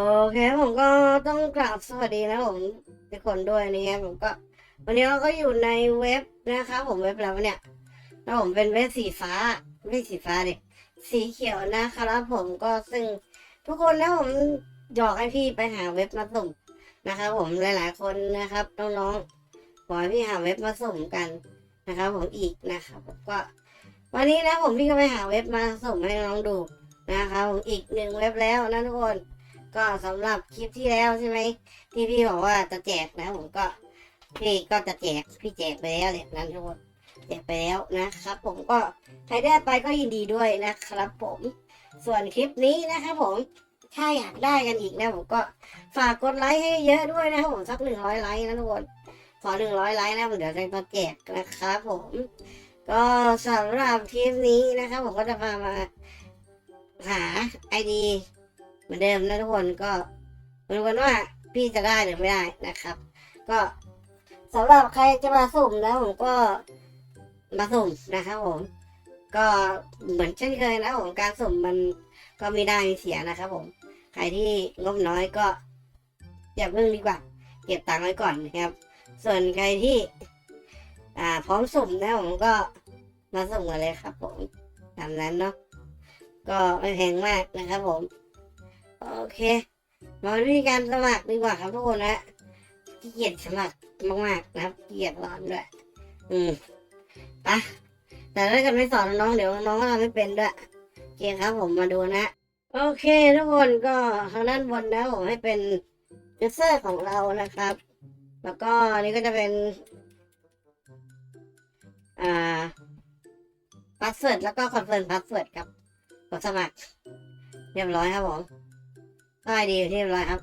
โอเคผมก็ต้องกราบสวัสดีนะผมทุกคนด้วยนี่ครับผมก็ วันนี้เราก็อยู่ในเว็บนะครับผมเว็บแล้วเนี่ยแล้วผมเป็นเว็บสีฟ้าไม่สีฟ้าดิสีเขียวนะครับผมก็ซึ่งทุกคนนะผมหยอกให้พี่ไปหาเว็บมาสุ่มนะครับผมหลายๆคนนะครับน้องๆขอให้พี่หาเว็บมาสุ่มกันนะครับผมอีกนะครับผมก็ วันนี้นะผมพี่ก็ไปหาเว็บมาสุ่มให้น้องดูนะครับผมอีกหนึ่งเว็บแล้วนะทุกคน ก็สำหรับคลิปที่แล้วใช่ไหมที่พี่บอกว่าจะแจกนะ ผมก็พี่ก็จะแจกพี่แจกไปแล้วเนี่ยนั้นทุกคนแจกไปแล้วนะครับ ผมก็ใครได้ไปก็ยินดีด้วยนะครับ ผมส่วนคลิปนี้นะครับผมถ้าอยากได้กันอีกนะผมก็ฝากกดไลค์ให้เยอะด้วยนะครับผมสักหนึ่งร้อยไลค์นะทุกคนขอหนึ่งร้อยไลค์นะผมเดี๋ยวจะมาแจกนะครับผม ก็สำหรับคลิปนี้นะครับผมก็จะพามาหาไอดี เหมือนเดิมนะทุกคนก็มาดูกันว่าพี่จะได้หรือไม่ได้นะครับ ก็สำหรับใครจะมาสุ่มนะผมก็มาสุ่มนะครับผม ก็เหมือนเช่นเคยนะผมการสุ่มมันก็มีได้มีเสียนะครับผมใครที่งบน้อยก็อย่าเพิ่งดีกว่า เก็บตังค์ไว้ก่อนนะครับ ส่วนใครที่อ่าพร้อมสุ่มนะผมก็มาสุ่มกันเลยครับผมตามนั้นเนาะก็ไม่แพงมากนะครับผม โอเค มาดูวิธีการสมัครดีกว่าครับทุกคนนะเกียจสมัครมากๆนะครับเกียจร้อนด้วย อืมปะแต่ถ้าเกิดไม่สอนน้องเดี๋ยวน้องก็ทำไม่เป็นด้วยโอเคครับผมมาดูนะ โอเคทุกคนก็ทางด้านบนนะผมให้เป็นยูเซอร์ของเรานะครับ แล้วก็นนี้ก็จะเป็น อ่าพาสเวิร์ดแล้วก็คอนเฟิร์มพาสเวิร์ดครับกดสมัคร เรียบร้อยครับผม ได้ดีเรียบร้อยครับ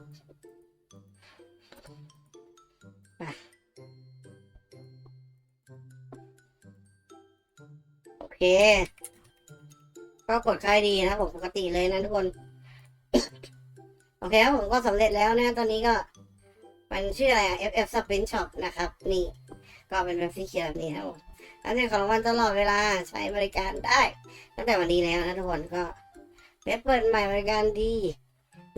ไปโอเค ก็กดค่ายดีนะผมปกติเลยนะทุกคน โอเคครับผมก็สำเร็จแล้วนะ ตอนนี้ก็มันชื่ออะไรอะ FF Spin Shop นะครับ นี่ ก็เป็นแบบสีเขียวแบบนี้ครับผมอันนี้ของรางวัลตลอดเวลาใช้บริการได้ ตั้งแต่วันนี้แล้วนะทุกคนก็เว็บเปิดใหม่บริการดี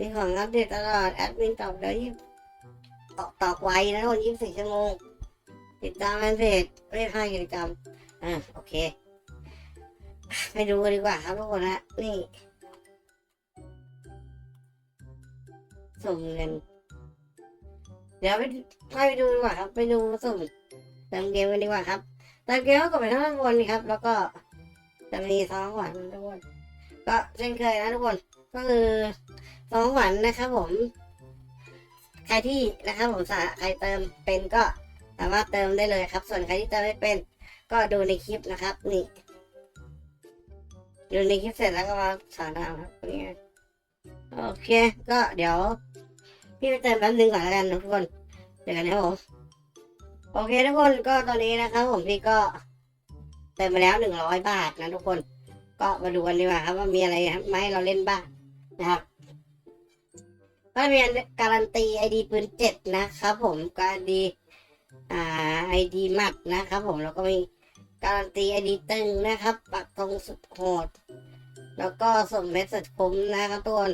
มีของอัปเดตตลอด แอดมินตอบเดี๋ยวยี่ตอบตอบไวนะทุกคนยี่สิบสี่ชั่วโมง ติดตามแฟนเพจเรียกให้กิจกรรมอ่าโอเค ไปดูกันดีกว่าครับทุกคนนะนี่ส่งเงินเดี๋ยวไปไปดูดีกว่าครับ ไปดูสุ่มเติมเกมกันดีกว่าครับเติมเกมก็กดไปข้างบนครับ แล้วก็จะมีซองหวานทุกคนก็เช่นเคยนะทุกคน ก็คือ ซองหวานนะครับผม ใครที่นะครับผมสาใครเติมเป็นก็สามารถเติมได้เลยครับ ส่วนใครที่เติมไม่เป็น ก็ดูในคลิปนะครับ นี่ดูในคลิปเสร็จแล้วก็มาสอนเอาครับนี่โอเค ก็เดี๋ยว พี่ไปเติมแป๊บนึงก่อนแล้วกันนะทุกคนเดี๋ยวกันนะครับผมโอเคทุกคนก็ตอนนี้นะครับ ผมพี่ก็เติมไปแล้วหนึ่งร้อยบาทนะทุกคน ก็มาดูกันดีกว่าครับว่ามีอะไรมาให้เราเล่นบ้างนะครับ ก็มีการันตีไอดีปืนเจ็ดนะครับผมการดีอ่าไอดีมัดนะครับผมแล้วก็มีการันตีไอดีตึงนะครับ ปักตรงสุดโหด แล้วก็สมเม็ดสุดคุ้มนะครับทุกคน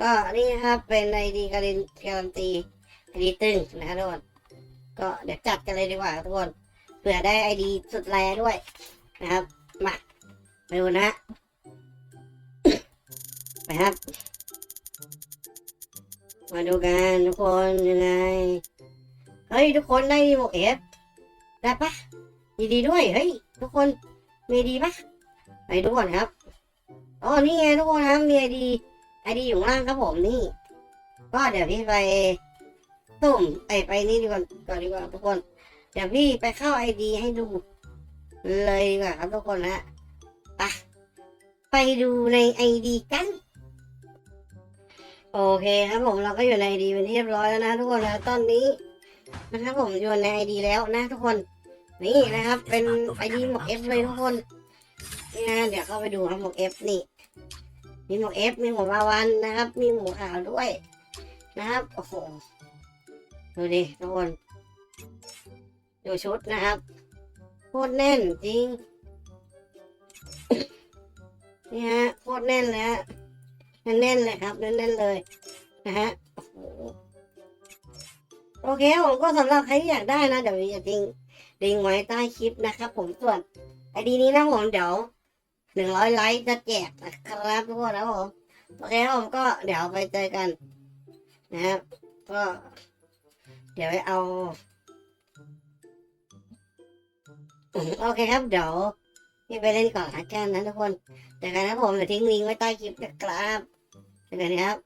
ก็นี่ครับเป็นไอดีการันการันตีไอดีตึงนะครับทุกคนก็เดี๋ยวจัดกันเลยดีกว่าทุกคนเผื่อได้ไอดีสุดแรงด้วยนะครับมาไปดูนะไปครับ มาดูกันทุกคนยังไง เฮ้ยทุกคนได้หมวกเอฟได้ปะดีดีด้วย เฮ้ยทุกคนมีดีปะไปดูก่อนครับอ๋อนี่ไงทุกคนครับมีไอดีไอดีอยู่ข้างล่างครับผมนี่ ก็เดี๋ยวพี่ไปตุ่มไอไปนี่ดีกว่าก่อนดีกว่าทุกคน เดี๋ยวพี่ไปเข้าไอดีให้ดู เลยดีกว่าครับทุกคนนะไปไปดูในไอดีกัน โอเคครับผมเราก็อยู่ในไอดีเป็นที่เรียบร้อยแล้วนะทุกคนแล้วตอนนี้นะครับผมอยู่ในไอดีแล้วนะทุกคนนี่นะครับ เป็นไอดีหมวกเอฟเลยทุกคนนี่นะเดี๋ยวเข้าไปดูครับหมวกเอฟนี่ มีหมวกเอฟมีหมวกบาวันนะครับ มีหมวกขาวด้วยนะครับโอ้โหดูดิทุกคนดูชุดนะครับโคตรแน่นจริงนี่ฮะโคตรแน่นเลยฮะ แน่นๆเลยครับแน่นๆเลยนะฮะโอเคผมก็สำหรับใครที่อยากได้นะเดี๋ยวจะทิ้งลิงไว้ใต้คลิปนะครับ ผมส่วนไอดีนี้นะผมเดี๋ยวหนึ่งร้อยไลค์จะแจกนะครับทุกคนนะผมโอเคครับผมก็เดี๋ยวไปเจอกัน นะครับ ก็ เดี๋ยวไปเอาโอเคครับเดี๋ยวนี่ไปเล่นก่อนละกันนะทุกคนเจอกันนะผมเดี๋ยวทิ้งลิงก์ไว้ใต้คลิปนะครับ Check it out.